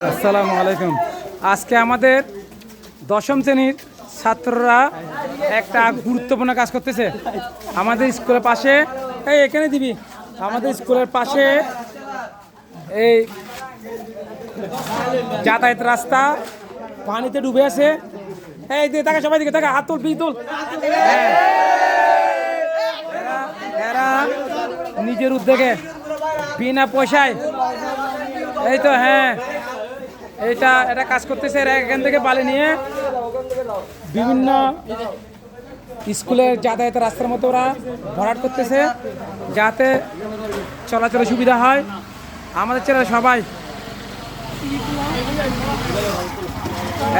আসসালামু আলাইকুম। আজকে আমাদের দশম শ্রেণির ছাত্ররা একটা গুরুত্বপূর্ণ কাজ করতেছে। আমাদের স্কুলের পাশে, এই এখানে দিবি। আমাদের স্কুলের পাশে এই যাতায়াত রাস্তা, পানিতে ডুবে আছে। এই দিকে তাকে সবাই দিকে, তাকে, হাত তুল পি তুল। এরা- এরা নিজের উদ্যোগে বিনা পয়সায়, এই তো হ্যাঁ। এইটা এটা কাজ করতেছে, এরা এখান থেকে বালি নিয়ে বিভিন্ন স্কুলের যাতায়াতের রাস্তার মতো ওরা ভরাট করতেছে, যাতে চলাচলের সুবিধা হয়। আমাদের ছেলেরা সবাই,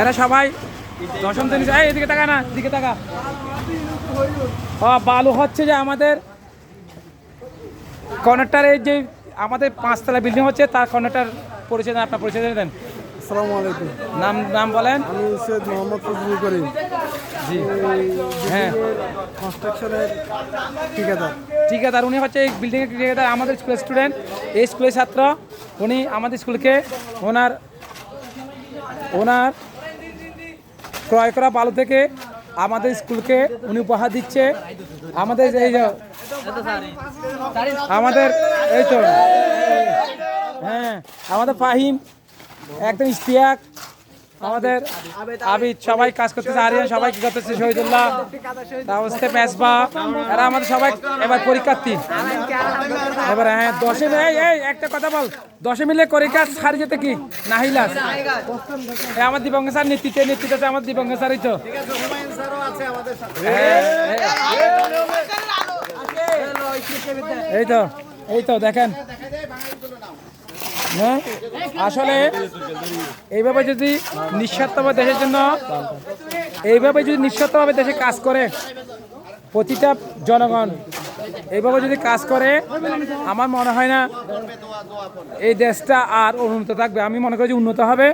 এরা সবাই দশম শ্রেণি এই এদিকে টাকা না, এদিকে টাকা বালু হচ্ছে যে আমাদের কর্নারটার যে আমাদের পাঁচতলা বিল্ডিং হচ্ছে, তার কর্নারটার পরিচয় দেন, আপনার পরিচয় দেন। আসসালামু আলাইকুম। নাম নাম বলেন। আমি সৈয়দ মোহাম্মদ ফজলুল করিম। জি। হ্যাঁ। কনস্ট্রাকশনের ঠিকাদার। ঠিকাদার উনি হচ্ছে এই বিল্ডিংয়ের ঠিকাদার আমাদের স্কুলের স্টুডেন্ট। এই স্কুলের ছাত্র উনি আমাদের স্কুলকে ওনার ওনার ক্রয় করা বালু থেকে আমাদের স্কুলকে উনি উপহার দিচ্ছে। আমাদের এই আমাদের এই তো হ্যাঁ আমাদের ফাহিম একদম ইস্তিয়াক আমাদের আবিদ সবাই কাজ করতেছে আরিয়ান সবাই কি করতেছে শহীদুল্লাহ তারপর মেসবা এরা আমাদের সবাই এবার পরীক্ষার্থী এবার হ্যাঁ দশে এই এই একটা কথা বল। দশে মিলে পরীক্ষা সারি যেতে কি? নাহিলাস আমার দীপঙ্কর স্যার নেতৃত্বে নেতৃত্ব আছে আমার দীপঙ্কর স্যারই তো। হ্যাঁ, এই তো এই তো দেখেন। হ্যাঁ? আসলে এইভাবে যদি নিঃস্বার্থভাবে দেশের জন্য, এইভাবে যদি নিঃস্বার্থভাবে দেশে কাজ করে প্রতিটা জনগণ, এইভাবে যদি কাজ করে, আমার মনে হয় না এই দেশটা আর উন্নত থাকবে। আমি মনে করি যে উন্নত হবে।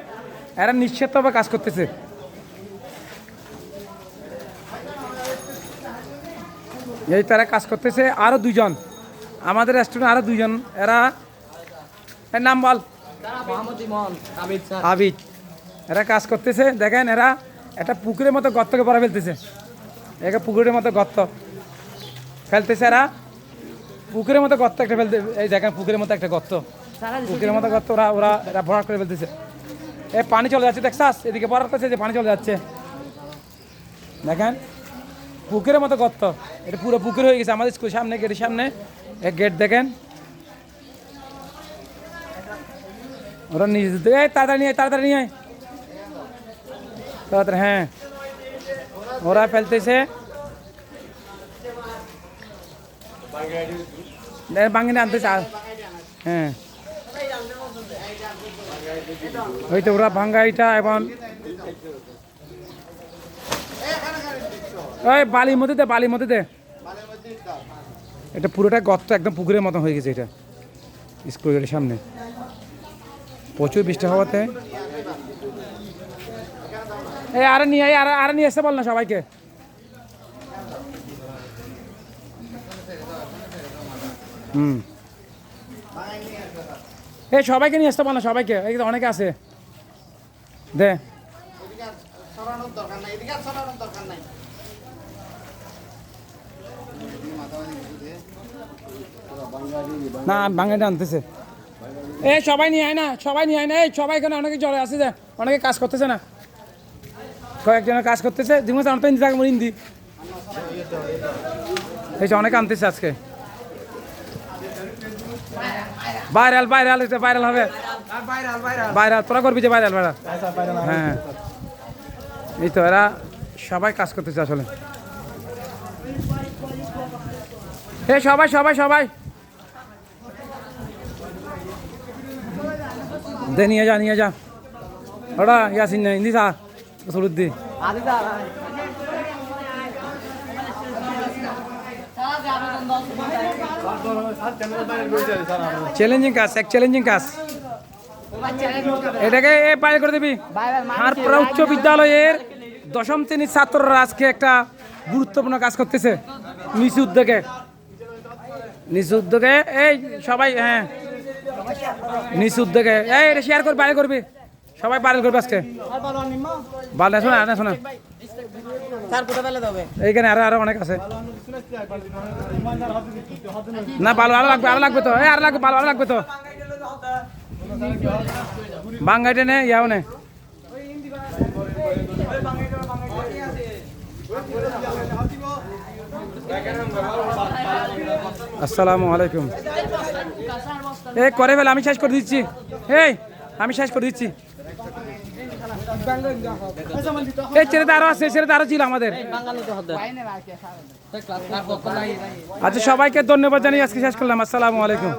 এরা নিঃস্বার্থভাবে কাজ করতেছে। এই তারা কাজ করতেছে। আরও দুজন আমাদের রেস্টুরেন্ট আরও দুজন এরা এর নাম বল? আবিদ এরা কাজ করতেছে দেখেন এরা একটা পুকুরের মতো গর্তকে পরে ফেলতেছে। একে পুকুরের মতো গর্ত ফেলতেছে এরা। পুকুরের মতো গর্ত একটা ফেলতে এই দেখেন পুকুরের মতো একটা গর্ত। পুকুরের মতো গর্ত ওরা ওরা এরা ভরাট করে ফেলতেছে। এ পানি চলে যাচ্ছে দেখছাস? এদিকে ভরাট করছে যে পানি চলে যাচ্ছে। দেখেন পুকুরের মতো গর্ত। এটা পুরো পুকুর হয়ে গেছে আমাদের স্কুল সামনে গেটের সামনে। এক গেট দেখেন। ওরা নিজে তাড়াতাড়ি নিয়ে তাড়াতাড়ি নিয়ে তাড়াতাড়ি হ্যাঁ। ওরা ফেলতেছে। বাঙালি আনতেছে হ্যাঁ। ওই তো ওরা ভাঙ্গাইটা এবং ওই বালির মধ্যে দে, বালির মধ্যে দে। এটা পুরোটা গর্ত একদম পুকুরের মতো হয়ে গেছে এটা। স্কুলের সামনে। প্রচুর বৃষ্টি হওয়াতে। এই আরে নিয়ে আরে আরে নিয়ে এসে বল না সবাইকে। হুম। এই সবাইকে নিয়ে আসতে বল না সবাইকে, এই তো অনেকে আছে। দে। না, বাঙালি আনতেছে। এই, সবাই নিয়ে আয় না, সবাই নিয়ে আয় না। এই, সবাই এখানে অনেকে জলে আসে যে। অনেকে কাজ করতেছে না। কয়েকজনের কাজ করতেছে। দিমা আনতে হিন্দি থাকে হিন্দি এই অনেকে আনতেছে আজকে। ভাইরাল ভাইরাল, এটা ভাইরাল হবে। ভাইরাল, তোরা করবি যে ভাইরাল ভাইরাল। হ্যাঁ। এই তো, এরা সবাই কাজ করতেছে আসলে। এই, সবাই সবাই সবাই। দে নিয়ে যা নিয়ে যা ওটা ইয়াসিন না হিন্দি সা সলুদ্দি চ্যালেঞ্জিং কাজ এক চ্যালেঞ্জিং কাজ এটাকে এ বাইরে করে দিবি। হারপুরা উচ্চ বিদ্যালয়ের দশম শ্রেণির ছাত্ররা আজকে একটা গুরুত্বপূর্ণ কাজ করতেছে। নিজ উদ্যোগে। নিজ উদ্যোগে, এই, সবাই হ্যাঁ। নিজ উদ্যোগে। এই, এটা শেয়ার করবি বাইরে করবি। সবাই বারেল করবে আজকে। না শোনা না, শোনা। এইখানে আরও আরও অনেক আছে। না ভালো আরও লাগবে আরও লাগবে তো। এই, আরও লাগবে ভালো আরও লাগবে তো। বাঙ্গাইটে নে ইয়াও নে। আসসালামু আলাইকুম। এ করে ফেলে, আমি শেষ করে দিচ্ছি। এই, আমি শেষ করে দিচ্ছি। এই ছেলেটা আরও আছে ছেলেটা আরও ছিল আমাদের। আচ্ছা সবাইকে ধন্যবাদ জানিয়ে আজকে শেষ করলাম। আসসালামু আলাইকুম।